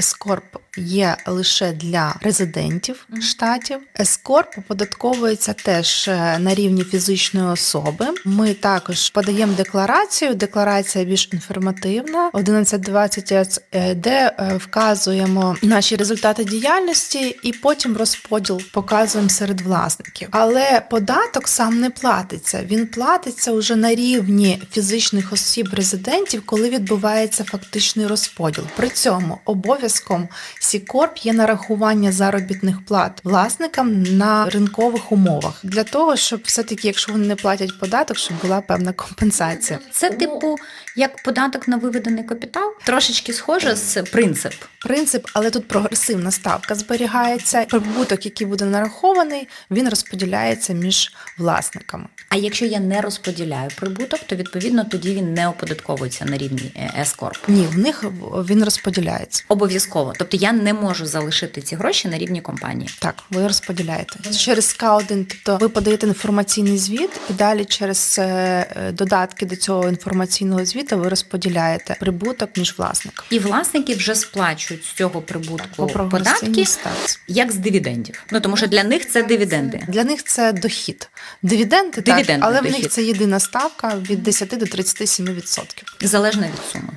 Ескорп є лише для резидентів штатів. Ескорп оподатковується теж е, на рівні фізичної особи. Ми також подаємо декларацію. Декларація більш інформативна. 1120 е, де е, вказуємо наші результати діяльності і потім розподіл показуємо серед власників. Але податок сам не платиться. Він платиться уже на рівні фізичних осіб резидентів, коли відбувається фактичний розподіл. При цьому обов'язком Сікорп є нарахування заробітних плат власникам на ринкових умовах для того, щоб все-таки, якщо вони не платять податок, щоб була певна компенсація. Це типу як податок на виведений капітал, трошечки схоже з принцип. Принцип, але тут прогресивна ставка зберігається. Прибуток, який буде нарахований, він розподіляється між власниками. А якщо я не розподіляю прибуток, то відповідно тоді він не оподатковується на рівні е, С-корп. Ні, в них він розподіляється. Обов'язково. Тобто я не можу залишити ці гроші на рівні компанії. Так, ви розподіляєте через К1, тобто ви подаєте інформаційний звіт, і далі через е, е, додатки до цього інформаційного звіту ви розподіляєте прибуток між власниками. І власники вже сплачують з цього прибутку податки як з дивідендів. Ну тому що для них це дивіденди. Для них це дохід. Дивіденди, Дивідендний так, але в них це єдина ставка від 10 до 37%. Залежно від суми.